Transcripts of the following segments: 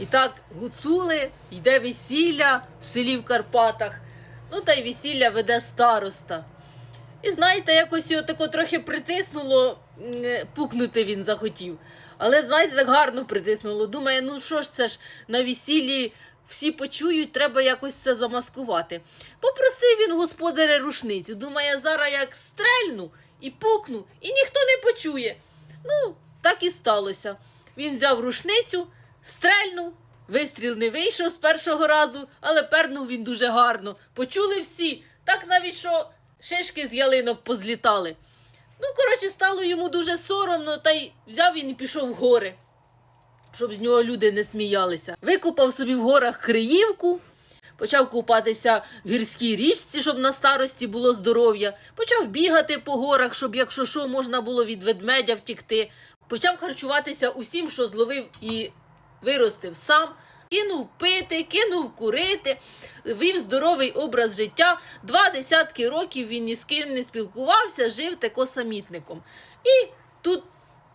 І так гуцули, йде весілля в селі в Карпатах. Ну та й весілля веде староста. І знаєте, якось його тако трохи притиснуло, е, пукнути він захотів. Але знаєте, так гарно притиснуло. Думає, ну що ж це ж на весіллі всі почують, треба якось це замаскувати. Попросив він господаря рушницю. Думає, зараз як стрельну і пукну, і ніхто не почує. Ну, так і сталося. Він взяв рушницю, стрельнув, вистріл не вийшов з першого разу, але пернув він дуже гарно. Почули всі, так навіть що шишки з ялинок позлітали. Ну, коротше, стало йому дуже соромно, та й взяв він і пішов в гори, щоб з нього люди не сміялися. Викопав собі в горах криївку, почав купатися в гірській річці, щоб на старості було здоров'я, почав бігати по горах, щоб, якщо що, можна було від ведмедя втікти. Почав харчуватися усім, що зловив і виростив сам. Кинув пити, кинув курити, вів здоровий образ життя. Два десятки років він ні з ким не спілкувався, жив тако самітником. І тут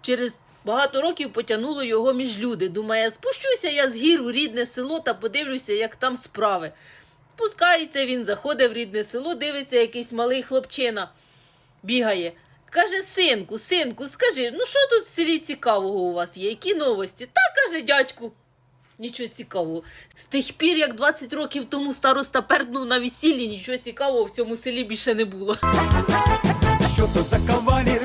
через багато років потягнуло його між люди. Думає, спущуся я з гір у рідне село та подивлюся, як там справи. Спускається він, заходить в рідне село, дивиться якийсь малий хлопчина, бігає. Каже, синку, синку, скажи, ну що тут в селі цікавого у вас є? Які новості? Та каже дядьку. Нічого цікавого. З тих пір, як 20 років тому староста перднув на весіллі, нічого цікавого в цьому селі більше не було. Що то за кавалір,